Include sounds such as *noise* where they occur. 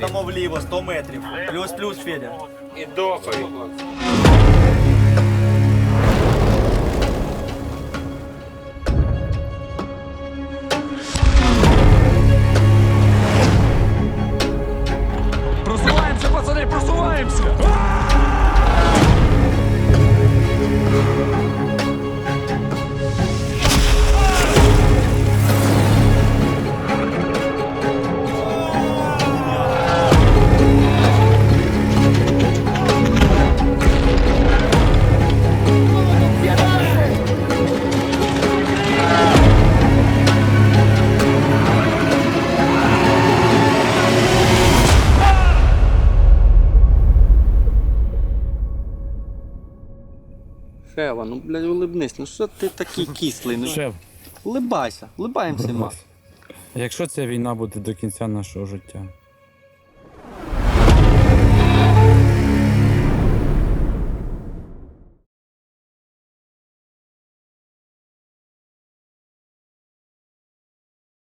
Дамо вліво 100 метрів. Плюс-плюс, Федя. І дохай. Просуваємося, пацаны, просуваемся! Шева, ну блядь, улибнись, ну що ти такий *laughs* кислий? Ну, Шеф, улибайся, улибаємося. Якщо ця війна буде до кінця нашого життя,